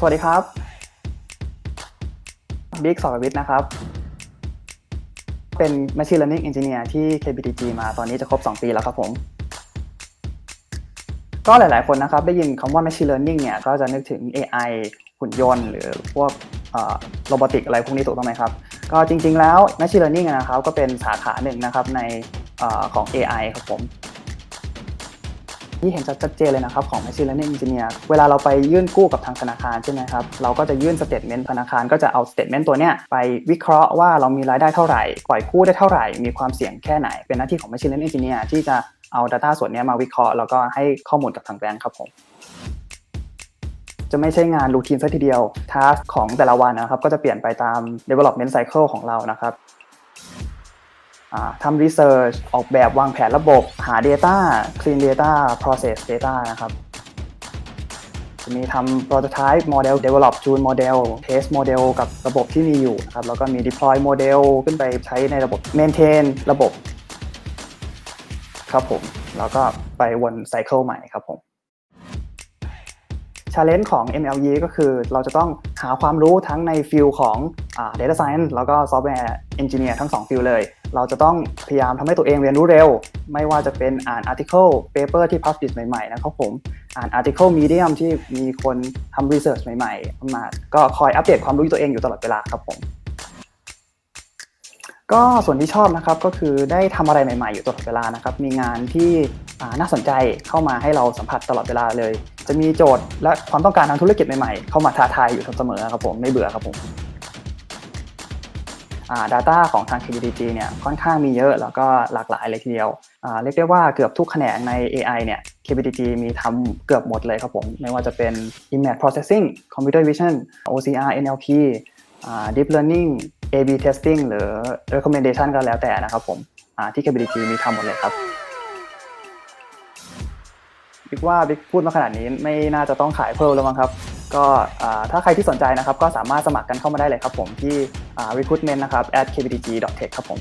สวัสดีครับบิ๊กสรวิทย์นะครับ เป็น Machine Learning Engineer ที่ KBTG มาตอนนี้จะครบ 2 ปีแล้วครับผม ก็หลาย ๆ คนนะครับ ได้ยินคำว่า Machine Learning เนี่ย ก็จะนึกถึง AI หุ่นยนต์ หรือพวกโรบอติกอะไรพวกนี้ถูกต้องไหมครับ ก็จริง ๆ แล้ว Machine Learning นะครับ ก็เป็นสาขาหนึ่งนะครับในอของ AI ครับผม ที่เห็นชัดเจนเลยนะครับของ Machine Learning Engineer เวลาเราไปยื่นกู้กับทางธนาคารใช่ไหมครับ เราก็จะยื่นสเต t เมนต์ธนาคารก็จะเอาสเต t เมนต์ตัวเนี้ยไปวิเคราะห์ว่าเรามีรายได้เท่าไหร่ ปล่อยกู้ได้เท่าไหร่ มีความเสี่ยงแค่ไหน เป็นหน้าที่ของ Machine Learning Engineer ที่จะเอา Data ส่วนเนี้ยมาวิเคราะห์แล้วก็ให้ข้อมูลกับทางแบงค์ครับผมจะไม่ใช่งานรูทีนซะทีเดียวทาสของแต่ละวันนะครับ ก็จะเปลี่ยนไปตาม development cycle ของเรานะครับ ทำรีเสิร์ชออกแบบวางแผนระบบหา Data Clean Data Process Data นะครับจะมีทำ Prototype Model Develop Tune Model Test Model กับระบบที่มีอยู่นะครับแล้วก็มี Deploy Model ขึ้นไปใช้ในระบบ Maintain ระบบ ครับผม แล้วก็ไปวนไซเคิลใหม่ครับผมชาเลนจ์ของ MLE ก็คือเราจะต้องหาความรู้ทั้งในฟิลของ Data Science แล้วก็ Software Engineer ทั้งสองฟิลเลย เราจะต้องพยายามทำให้ตัวเองเรียนรู้เร็ว ไม่ว่าจะเป็นอ่าน article paper ที่ publish ใหม่ๆนะครับผม อ่าน article medium ที่มีคนทำ research ใหม่ๆมาก็คอยอัปเดตความรู้ตัวเองอยู่ตลอดเวลาครับผม ก็ส่วนที่ชอบนะครับก็คือได้ทำอะไรใหม่ๆอยู่ตลอดเวลานะครับ มีงานที่น่าสนใจเข้ามาให้เราสัมผัสตลอดเวลาเลย จะมีโจทย์และความต้องการทางธุรกิจใหม่ๆ เข้ามาท้าทายอยู่เสมอครับผมไม่เบื่อครับผม data ของทาง KBDG เนี่ยค่อนข้างมีเยอะแล้วก็หลากหลายเลยทีเดียว เรียกได้ว่าเกือบทุกแขนงใน AI เนี่ย KBDG มีทำเกือบหมดเลยครับผม ไม่ว่าจะเป็น image processing computer vision OCR NLP deep learning A/B testing หรือ recommendation ก็แล้วแต่นะครับผมที่ KBDG มีทำหมดเลยครับบิ๊กว่าบิ๊กพูดมาขนาดนี้ไม่น่าจะต้องขายเพิ่มแล้วมั้งครับ ก็ถ้าใครที่สนใจนะครับก็สามารถสมัครกันเข้ามาได้เลยครับผมที่ recruitment นะครับ at kbdg.tech ครับผม